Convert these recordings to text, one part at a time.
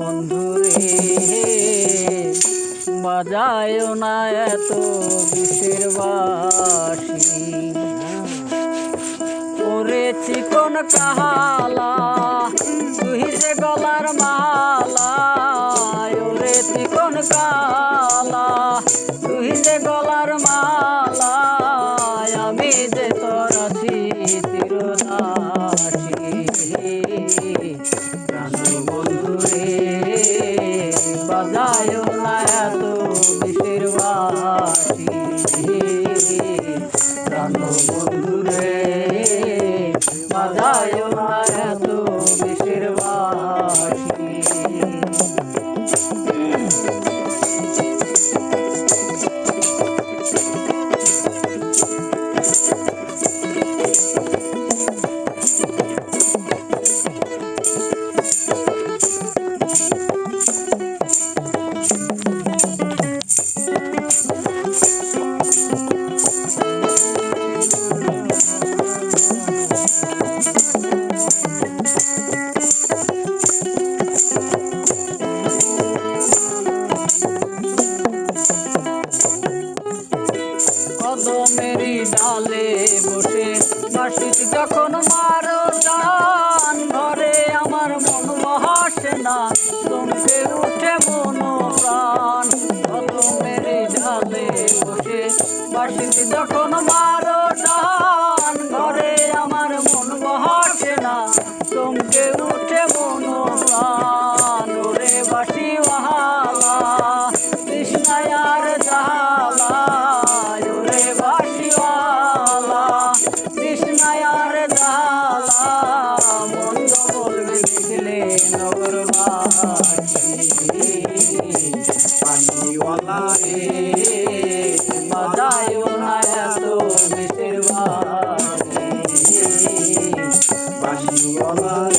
বন্ধু রে বাজায় না এত বিষের বাসি। ওরে চিকন কাহালা, তুই যে গলার মালা, ওরে চিকন কালা বাজায় না এত কদমেরই ডালে বসে। বাসিত যখন মারো টান ঘরে আমার মন বহাসে না তোমাকে উঠে মন প্রাণ কদমেরই ডালে বসে বাসিত যখন মারো টান ঘরে আমার মন বহাসে না তোমাকে উঠে মন প্রাণ ওরে বাসি পানিওয়ালা রে না এত বিষের বাসি বাসিওয়ালা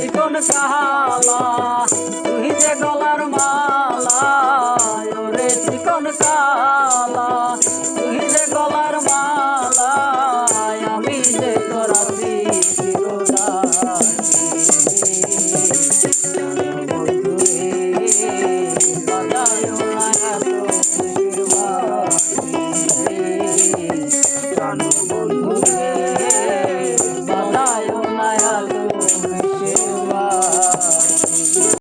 চিকন সালা? তুই যে গলার মালা, ওরে চিকন সালা? তুই যে গলার মালা, আমি যে তোরাতি জানো